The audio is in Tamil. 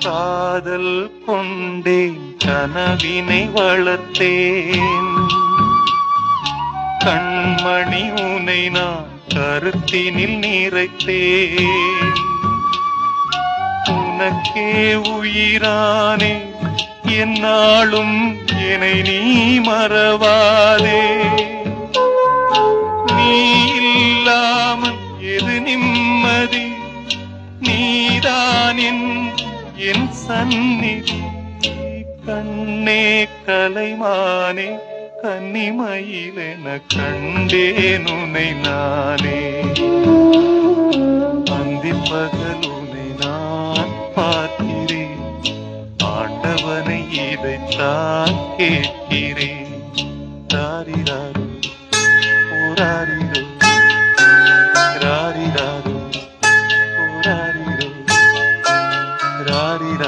காதல் கொண்டேன் கனவினை வளர்த்தேன். கண்மணி உனை நான் கருத்தினில் நிறைத்தேன். உனக்கே உயிரானே என்னாலும் என்னை நீ மறவாதே. நீ இல்லாமல் எது நிம்மதி? நீதான் என் என் சந்நிதி கண்ணே கலைமானே கன்னிமயிலென கண்டேன் உனை நானே. அந்தி பகல் உனை நான் பார்க்கிறேன். ஆண்டவனை இதைத்தான் கேட்கிறேன். தாரிராரு ஓராரிரோ ராரிராரு ஓராரிரோ ராரிராரு ஓராரிரோ